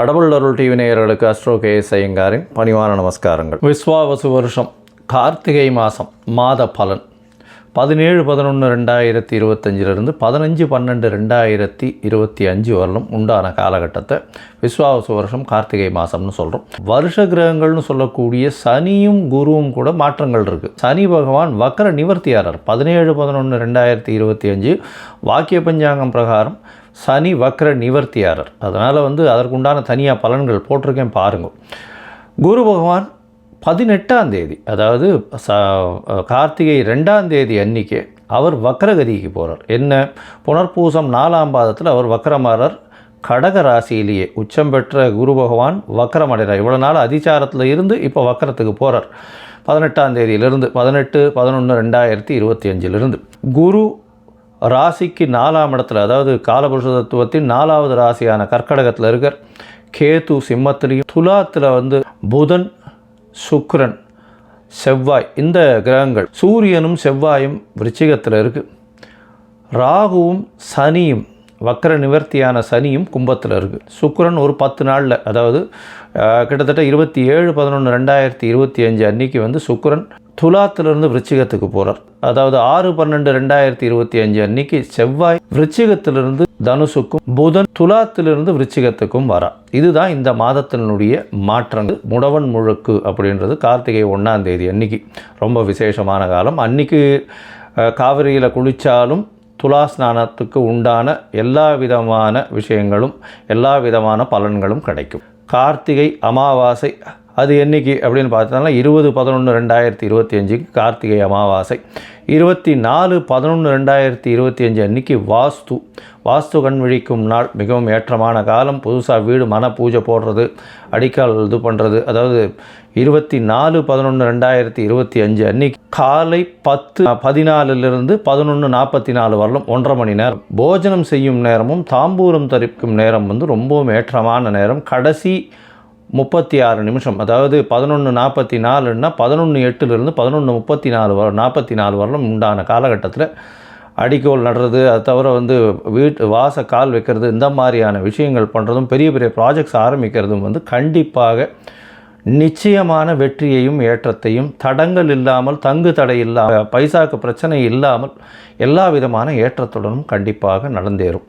கடவுள் அருள் டிவி நேயர்களுக்கு அஸ்ட்ரோ கே எஸ் ஐயங்காரின் பணிவான நமஸ்காரங்கள். விஸ்வாவசு வருஷம் கார்த்திகை மாதம் மாத பலன். பதினேழு பதினொன்று ரெண்டாயிரத்தி இருபத்தஞ்சிலிருந்து பதினஞ்சு பன்னெண்டு ரெண்டாயிரத்தி இருபத்தி அஞ்சு வரலும் உண்டான காலகட்டத்தை விஸ்வாவசு வருஷம் கார்த்திகை மாதம்னு சொல்கிறோம் வருஷ கிரகங்கள்னு சொல்லக்கூடிய சனியும் குருவும் கூட மாற்றங்கள் இருக்குது சனி பகவான் வக்கர நிவர்த்தியாரர். பதினேழு பதினொன்று ரெண்டாயிரத்தி இருபத்தி அஞ்சு வாக்கிய பஞ்சாங்கம் பிரகாரம் சனி வக்ர நிவர்த்தியாரர். அதனால் வந்து அதற்குண்டான தனியாக பலன்கள் போட்டிருக்கேன் பாருங்கள் குரு பகவான் பதினெட்டாம் தேதி அதாவது ச கார்த்திகை ரெண்டாம் தேதி அன்னைக்கு அவர் வக்ரகதிக்கு போகிறார் என்ன? புனர்பூசம் நாலாம் பாதத்தில் அவர் வக்ரமாரர் கடக ராசியிலேயே உச்சம் பெற்ற குரு பகவான் வக்கரமடைகிறார் இவ்வளோ நாள் அதிச்சாரத்தில் இருந்து இப்போ வக்கரத்துக்கு போகிறார் பதினெட்டாம் தேதியிலிருந்து பதினெட்டு பதினொன்று ரெண்டாயிரத்தி இருபத்தி அஞ்சிலிருந்து. குரு ராசிக்கு நாலாம் இடத்துல அதாவது காலபுருஷ தத்துவத்தின் நாலாவது ராசியான கர்க்கடகத்தில் இருக்கிற கேது சிம்மத்திலையும் துலாத்தில் வந்து புதன் சுக்ரன் செவ்வாய் இந்த கிரகங்கள் சூரியனும் செவ்வாயும் விருச்சிகத்தில் இருக்குது ராகுவும் சனியும் வக்கர நிவர்த்தியான சனியும் கும்பத்தில் இருக்குது சுக்ரன் ஒரு பத்து நாளில் அதாவது கிட்டத்தட்ட இருபத்தி ஏழு பதினொன்று ரெண்டாயிரத்தி இருபத்தி அஞ்சு அன்னைக்கு வந்து சுக்ரன் துலாத்திலிருந்து விருச்சிகத்துக்கு போகிறார் அதாவது ஆறு பன்னெண்டு ரெண்டாயிரத்தி இருபத்தி அஞ்சு அன்னைக்கு செவ்வாய் விருச்சிகத்திலிருந்து தனுசுக்கும் புதன் துலாத்திலிருந்து விருச்சிகத்துக்கும் வரா. இதுதான் இந்த மாதத்தினுடைய மாற்றங்கள். முடவன் முழுக்கு அப்படின்றது கார்த்திகை ஒன்றாம் தேதி அன்னைக்கு. ரொம்ப விசேஷமான காலம். அன்னைக்கு காவிரியில் குளித்தாலும் துலா ஸ்நானத்துக்கு உண்டான எல்லா விதமான விஷயங்களும் எல்லா விதமான பலன்களும் கிடைக்கும். கார்த்திகை அமாவாசை அது என்றைக்கு அப்படின்னு பார்த்தோம்னா இருபது பதினொன்று ரெண்டாயிரத்தி இருபத்தி அஞ்சுக்கு கார்த்திகை அமாவாசை. இருபத்தி நாலு பதினொன்று ரெண்டாயிரத்தி இருபத்தி அஞ்சு அன்னைக்கு வாஸ்து. வாஸ்து கண் விழிக்கும் நாள். மிகவும் ஏற்றமான காலம். புதுசாக வீடு மன பூஜை போடுறது அடிக்கால் இது பண்ணுறது அதாவது இருபத்தி நாலு பதினொன்று ரெண்டாயிரத்தி இருபத்தி அஞ்சு அன்னைக்கு காலை பத்து பதினாலிலிருந்து பதினொன்று நாற்பத்தி நாலு வரலும் ஒன்றரை மணி நேரம். போஜனம் செய்யும் நேரமும் தாம்பூரம் தரிக்கும் நேரம் வந்து ரொம்பவும் ஏற்றமான நேரம். கடைசி முப்பத்தி ஆறு நிமிஷம். அதாவது பதினொன்று நாற்பத்தி நாலுன்னா பதினொன்று எட்டுலேருந்து பதினொன்று முப்பத்தி நாலு வர நாற்பத்தி நாலு வரலும் உண்டான காலகட்டத்தில் அடிக்கோல் நடுறது அது தவிர வந்து வீட்டு வாச கால் வைக்கிறது இந்த மாதிரியான விஷயங்கள் பண்ணுறதும் பெரிய பெரிய ப்ராஜெக்ட்ஸ் ஆரம்பிக்கிறதும் வந்து கண்டிப்பாக நிச்சயமான வெற்றியையும் ஏற்றத்தையும் தடங்கள் இல்லாமல் தங்கு தடை இல்லாமல் பைசாக்கு பிரச்சனை இல்லாமல் எல்லா விதமான ஏற்றத்துடனும் கண்டிப்பாக நடந்தேறும்.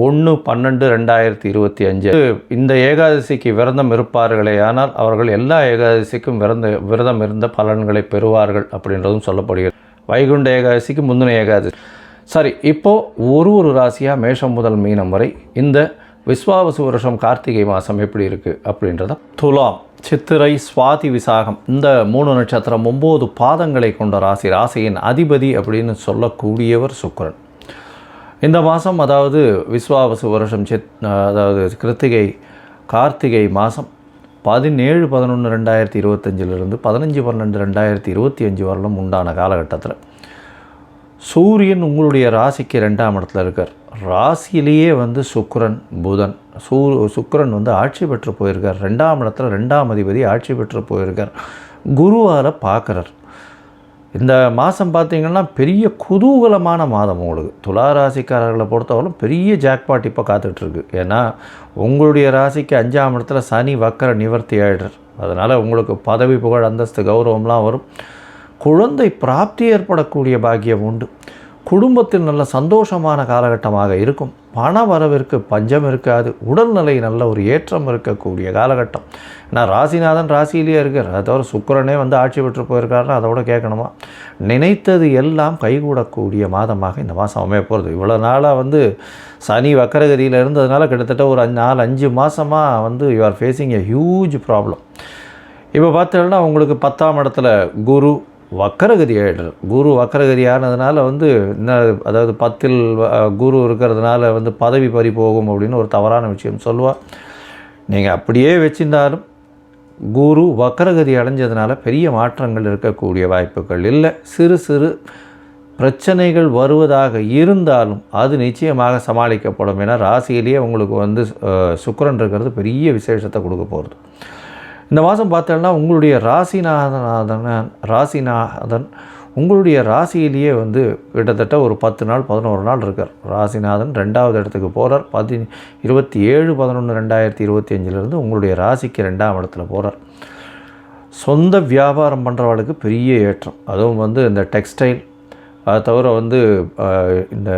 ஒன்று பன்னெண்டு ரெண்டாயிரத்தி இருபத்தி அஞ்சு. இந்த ஏகாதசிக்கு விரதம் இருப்பார்களே ஆனால் அவர்கள் எல்லா ஏகாதசிக்கும் விரத விரதம் இருந்த பலன்களை பெறுவார்கள் அப்படின்றதும் சொல்லப்படுகிறது. வைகுண்ட ஏகாதசிக்கு முந்தின ஏகாதசி. சரி இப்போது ஒரு ஒரு ராசியாக மேஷம் முதல் மீனம் வரை இந்த விஸ்வாவசு வருஷம் கார்த்திகை மாதம் எப்படி இருக்குது அப்படின்றத துலாம் சித்திரை சுவாதி விசாகம் இந்த மூணு நட்சத்திரம் ஒம்பது பாதங்களை கொண்ட ராசி ராசியின் அதிபதி அப்படின்னு சொல்லக்கூடியவர் சுக்கரன். இந்த மாதம் அதாவது விஸ்வாவசு வருஷம் சித் அதாவது கிருத்திகை கார்த்திகை மாதம் பதினேழு பதினொன்று ரெண்டாயிரத்தி இருபத்தஞ்சிலிருந்து பதினஞ்சு பன்னெண்டு ரெண்டாயிரத்தி இருபத்தி அஞ்சு வரலும் உண்டான காலகட்டத்தில். சூரியன் உங்களுடைய ராசிக்கு ரெண்டாம் இடத்துல இருக்கார். ராசியிலேயே வந்து சுக்கரன் புதன். சூ சுக்கரன் வந்து ஆட்சி பெற்று போயிருக்கார். ரெண்டாம் இடத்துல ரெண்டாம் அதிபதி ஆட்சி பெற்று போயிருக்கார். குருவால் பார்க்குறார். இந்த மாதம் பார்த்தீங்கன்னா பெரிய குதூகலமான மாதம் உங்களுக்கு. துலா ராசிக்காரர்களை பொறுத்தவரைக்கும் பெரிய ஜாக்பாட் இப்போ காத்துட்ருக்கு ஏன்னா உங்களுடைய ராசிக்கு அஞ்சாம் இடத்துல சனி வக்கர நிவர்த்தி ஆயிடுறார். அதனால் உங்களுக்கு பதவி புகழ் அந்தஸ்து கௌரவம்லாம் வரும். குழந்தை பிராப்தி ஏற்படக்கூடிய பாக்கியம் உண்டு. குடும்பத்தில் நல்ல சந்தோஷமான காலகட்டமாக இருக்கும். பண வரவிற்கு பஞ்சம் இருக்காது. உடல்நிலை நல்ல ஒரு ஏற்றம் இருக்கக்கூடிய காலகட்டம். ஏன்னா ராசிநாதன் ராசியிலேயே இருக்கார். அதை தவிர சுக்கிரனே வந்து ஆட்சி பெற்று போயிருக்காருன்னா அதோட கேட்கணுமா? நினைத்தது எல்லாம் கைகூடக்கூடிய மாதமாக இந்த மாதம் அமைய போகிறது. இவ்வளோ நாளாக வந்து சனி வக்கரகதியில் இருந்ததுனால கிட்டத்தட்ட ஒரு அஞ்சு நாலு அஞ்சு மாதமாக வந்து you are facing a huge problem இப்போ பார்த்தீங்கன்னா உங்களுக்கு பத்தாம் இடத்துல குரு வக்கரகதி ஆகிடுறார் குரு வக்கரகதி ஆனதுனால வந்து என்ன அதாவது பத்தில் குரு இருக்கிறதுனால வந்து பதவி பறி போகும் அப்படின்னு ஒரு தவறான விஷயம் சொல்லுவாள் நீங்கள் அப்படியே வச்சிருந்தாலும் குரு வக்கரகதி அடைஞ்சதுனால பெரிய மாற்றங்கள் இருக்கக்கூடிய வாய்ப்புகள் இல்லை. சிறு சிறு பிரச்சனைகள் வருவதாக இருந்தாலும் அது நிச்சயமாக சமாளிக்கப்படும். ஏன்னா ராசியிலேயே உங்களுக்கு வந்து சுக்கரன் இருக்கிறது பெரிய விசேஷத்தை கொடுக்க போகிறது இந்த மாதம் பார்த்தோம்னா உங்களுடைய ராசிநாதன் ராசிநாதன் உங்களுடைய ராசியிலேயே வந்து கிட்டத்தட்ட ஒரு பத்து நாள் பதினோரு நாள் இருக்கார். ராசிநாதன் ரெண்டாவது இடத்துக்கு போகிறார் பதி இருபத்தி ஏழு பதினொன்று ரெண்டாயிரத்தி இருபத்தி அஞ்சிலிருந்து உங்களுடைய ராசிக்கு ரெண்டாம் இடத்துல போகிறார் சொந்த வியாபாரம் பண்ணுறவளுக்கு பெரிய ஏற்றம். அதுவும் வந்து இந்த டெக்ஸ்டைல் அதை தவிர வந்து இந்த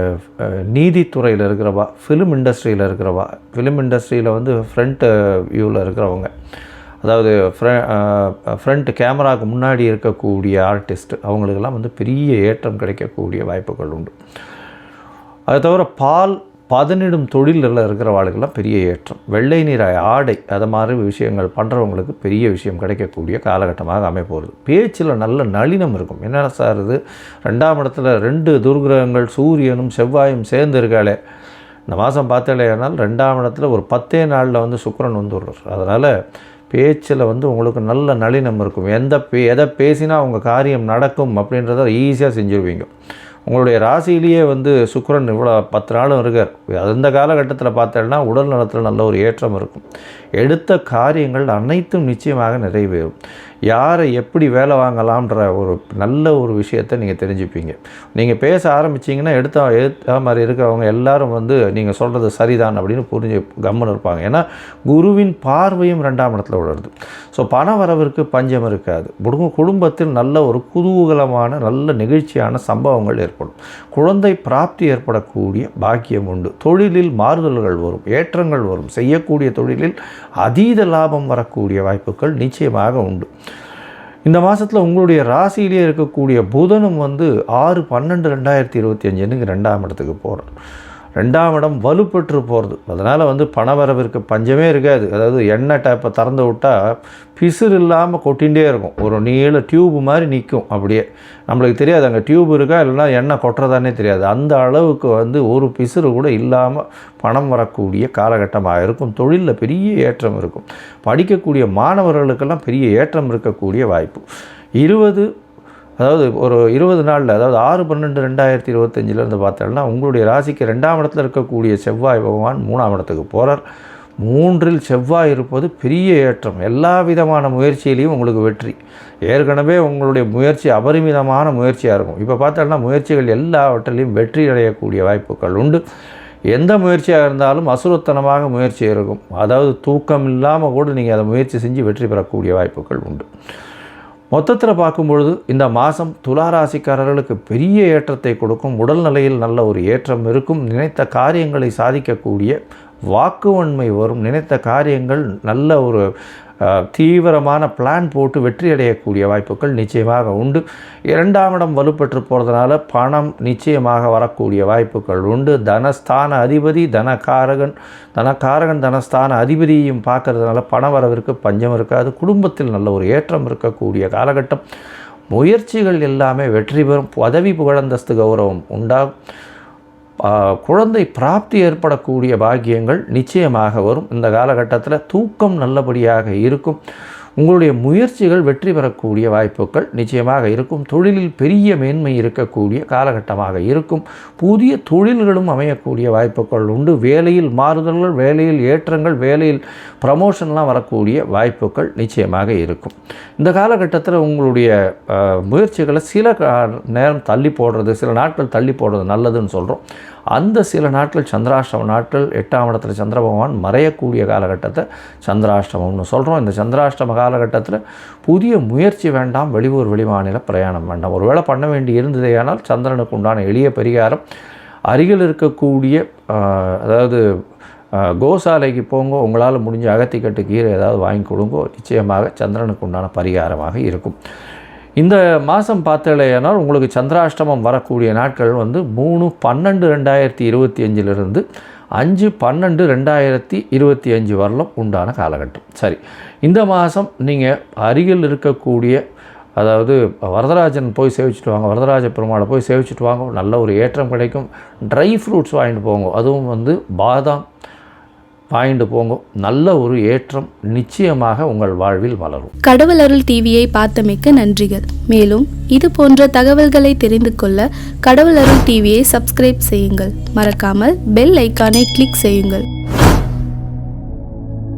நீதித்துறையில் இருக்கிறவா ஃபிலிம் இண்டஸ்ட்ரியில் இருக்கிறவா ஃபிலிம் இண்டஸ்ட்ரியில் வந்து ஃப்ரண்ட் வியூவில் இருக்கிறவங்க. அதாவது ஃப்ரண்ட் கேமராவுக்கு முன்னாடி இருக்கக்கூடிய ஆர்டிஸ்ட் அவங்களுக்கெல்லாம் வந்து பெரிய ஏற்றம் கிடைக்கக்கூடிய வாய்ப்புகள் உண்டு. அது தவிர பால் பதனிடும் தொழிலில் இருக்கிறவாளுக்கெல்லாம் பெரிய ஏற்றம். வெள்ளை நிற ஆடை அது மாதிரி விஷயங்கள் பண்ணுறவங்களுக்கு பெரிய விஷயம் கிடைக்கக்கூடிய காலகட்டமாக அமைப்போகிறது பேச்சில் நல்ல நளினம் இருக்கும். என்னென்ன சார் இது? ரெண்டாம் இடத்துல ரெண்டு துர்கிரகங்கள் சூரியனும் செவ்வாயும் சேர்ந்து இருக்காளே. இந்த மாதம் பார்த்தாலேனால் ரெண்டாம் இடத்துல ஒரு பத்தே நாளில் வந்து சுக்கிரன் வந்துடுறார். அதனால் பேச்சில் வந்து உங்களுக்கு நல்ல நளினம் இருக்கும். எந்த பே எதை பேசினா உங்கள் காரியம் நடக்கும் அப்படின்றத ஈஸியாக செஞ்சுருவீங்க. உங்களுடைய ராசியிலேயே வந்து சுக்கரன் இவ்வளோ பத்து நாளும் இருக்கார். அந்த காலகட்டத்தில் பார்த்தேன்னா உடல் நலத்தில் நல்ல ஒரு ஏற்றம் இருக்கும். எடுத்த காரியங்கள் அனைத்தும் நிச்சயமாக நிறைவேறும். யாரை எப்படி வேலை வாங்கலாம்ன்ற ஒரு நல்ல ஒரு விஷயத்தை நீங்கள் தெரிஞ்சுப்பீங்க. நீங்கள் பேச ஆரம்பிச்சிங்கன்னா எடுத்த எடுத்த மாதிரி இருக்கிறவங்க எல்லாரும் வந்து நீங்கள் சொல்கிறது சரிதான் அப்படின்னு புரிஞ்சு கம்முன்னு இருப்பாங்க. ஏன்னா குருவின் பார்வையும் ரெண்டாம் இடத்துல விழுறது ஸோ பண வரவிற்கு பஞ்சம் இருக்காது. குடும்ப குடும்பத்தில் நல்ல ஒரு குதூகலமான நல்ல நிகழ்ச்சியான சம்பவங்கள் ஏற்படும். குழந்தை பிராப்தி ஏற்படக்கூடிய பாக்கியம் உண்டு. தொழிலில் மாறுதல்கள் வரும் ஏற்றங்கள் வரும். செய்யக்கூடிய தொழிலில் அதீத லாபம் வரக்கூடிய வாய்ப்புகள் நிச்சயமாக உண்டு. இந்த மாதத்தில் உங்களுடைய ராசியிலே இருக்கக்கூடிய புதனும் வந்து ஆறு பன்னெண்டு ரெண்டாயிரத்தி இருபத்தி அஞ்சுன்னு ரெண்டாம் இடத்துக்கு போகிறார் ரெண்டாம் இடம் வலுப்பெற்று போகிறது அதனால் வந்து பணவரவிற்கு பஞ்சமே இருக்காது. அதாவது எண்ணெய் டேப்பை திறந்து விட்டால் பிசுறு இல்லாமல் கொட்டிகிட்டே இருக்கும். ஒரு நீள டியூப் மாதிரி நிற்கும் அப்படியே. நம்மளுக்கு தெரியாது அங்கே டியூப் இருக்கா இல்லைன்னா எண்ணெய் கொட்டுறதானே தெரியாது. அந்த அளவுக்கு வந்து ஒரு பிசுறு கூட இல்லாமல் பணம் வரக்கூடிய காலகட்டமாக இருக்கும். தொழிலில் பெரிய ஏற்றம் இருக்கும். படிக்கக்கூடிய மாணவர்களுக்கெல்லாம் பெரிய ஏற்றம் இருக்கக்கூடிய வாய்ப்பு. இருபது அதாவது ஒரு இருபது நாளில் அதாவது ஆறு பன்னெண்டு ரெண்டாயிரத்தி இருபத்தஞ்சிலேருந்து பார்த்தோம்னா உங்களுடைய ராசிக்கு ரெண்டாம் இடத்துல இருக்கக்கூடிய செவ்வாய் பகவான் மூணாம் இடத்துக்கு போகிறார் மூன்றில் செவ்வாய் இருப்பது பெரிய ஏற்றம். எல்லா விதமான முயற்சியிலையும் உங்களுக்கு வெற்றி. ஏற்கனவே உங்களுடைய முயற்சி அபரிமிதமான முயற்சியாக இருக்கும். இப்போ பார்த்தோம்னா முயற்சிகள் எல்லாவற்றிலையும் வெற்றி அடையக்கூடிய வாய்ப்புகள் உண்டு. எந்த முயற்சியாக இருந்தாலும் அசுரத்தனமாக முயற்சி இருக்கும். அதாவது தூக்கம் இல்லாமல் கூட நீங்கள் அதை முயற்சி செஞ்சு வெற்றி பெறக்கூடிய வாய்ப்புகள் உண்டு. மொத்தத்தில் பார்க்கும்பொழுது இந்த மாதம் துளாராசிக்காரர்களுக்கு பெரிய ஏற்றத்தை கொடுக்கும் உடல்நிலையில் நல்ல ஒரு ஏற்றம் இருக்கும். நினைத்த காரியங்களை சாதிக்கக்கூடிய வாக்குவன்மை வரும். நினைத்த காரியங்கள் நல்ல ஒரு தீவிரமான பிளான் போட்டு வெற்றி அடையக்கூடிய வாய்ப்புகள் நிச்சயமாக உண்டு. இரண்டாம் இடம் வலுப்பெற்று போகிறதுனால பணம் நிச்சயமாக வரக்கூடிய வாய்ப்புகள் உண்டு. தனஸ்தான அதிபதி தனகாரகன் தனகாரகன் தனஸ்தான அதிபதியையும் பார்க்கறதுனால பண வரவிற்கு பஞ்சம் இருக்காது. குடும்பத்தில் நல்ல ஒரு ஏற்றம் இருக்கக்கூடிய காலகட்டம். முயற்சிகள் எல்லாமே வெற்றி பெறும். பதவி புகழந்தஸ்து கௌரவம் உண்டாகும். குழந்தை பிராப்தி ஏற்படக்கூடிய பாக்கியங்கள் நிச்சயமாக வரும். இந்த காலகட்டத்தில் தூக்கம் நல்லபடியாக இருக்கும். உங்களுடைய முயற்சிகள் வெற்றி பெறக்கூடிய வாய்ப்புகள் நிச்சயமாக இருக்கும். தொழிலில் பெரிய மேன்மை இருக்கக்கூடிய காலகட்டமாக இருக்கும். புதிய தொழில்களும் அமையக்கூடிய வாய்ப்புகள் உண்டு. வேலையில் மாறுதல்கள் வேலையில் ஏற்றங்கள் வேலையில் ப்ரமோஷன்லாம் வரக்கூடிய வாய்ப்புகள் நிச்சயமாக இருக்கும். இந்த காலகட்டத்தில் உங்களுடைய முயற்சிகளை சில நேரம் தள்ளி போடுறது சில நாட்கள் தள்ளி போடுறது நல்லதுன்னு சொல்கிறோம் அந்த சில நாட்கள் சந்திராஷ்டம நாட்கள் எட்டாம் இடத்துல சந்திர பகவான் மறையக்கூடிய காலகட்டத்தை சந்திராஷ்டமம்னு சொல்கிறோம் இந்த சந்திராஷ்டம காலகட்டத்தில் புதிய முயற்சி வேண்டாம் வெளியூர் வெளிமாநில பிரயாணம் வேண்டாம். ஒருவேளை பண்ண வேண்டி இருந்ததேயானால் சந்திரனுக்கு உண்டான எளிய பரிகாரம் அருகில் இருக்கக்கூடிய அதாவது கோசாலைக்கு போங்க உங்களால் முடிஞ்ச அகத்திக்கட்டு கீரை ஏதாவது வாங்கி கொடுங்கோ நிச்சயமாக சந்திரனுக்கு உண்டான பரிகாரமாக இருக்கும். இந்த மாதம் பார்த்தலையானால் உங்களுக்கு சந்திராஷ்டமம் வரக்கூடிய நாட்கள் வந்து மூணு பன்னெண்டு ரெண்டாயிரத்தி இருபத்தி அஞ்சிலிருந்து அஞ்சு பன்னெண்டு ரெண்டாயிரத்தி இருபத்தி அஞ்சு வரலும் உண்டான காலகட்டம். சரி இந்த மாதம் நீங்கள் அருகில் இருக்கக்கூடிய அதாவது வரதராஜன் போய் சேவிச்சுட்டு வாங்க வரதராஜ பெருமாளை போய் சேவிச்சுட்டு வாங்க நல்ல ஒரு ஏற்றம் கிடைக்கும். ட்ரை ஃப்ரூட்ஸ் வாங்கிட்டு போங்க. அதுவும் வந்து பாதாம் வாங்கிட்டு போங்க. நல்ல ஒரு ஏற்றம் நிச்சயமாக உங்கள் வாழ்வில் வளரும். கடவுள் அருள் டிவியை பார்த்தமைக்க நன்றிகள். மேலும் இது போன்ற தகவல்களை தெரிந்து கொள்ள கடவுள் அருள் டிவியை சப்ஸ்கிரைப் செய்யுங்கள். மறக்காமல் பெல் ஐக்கானை கிளிக் செய்யுங்கள்.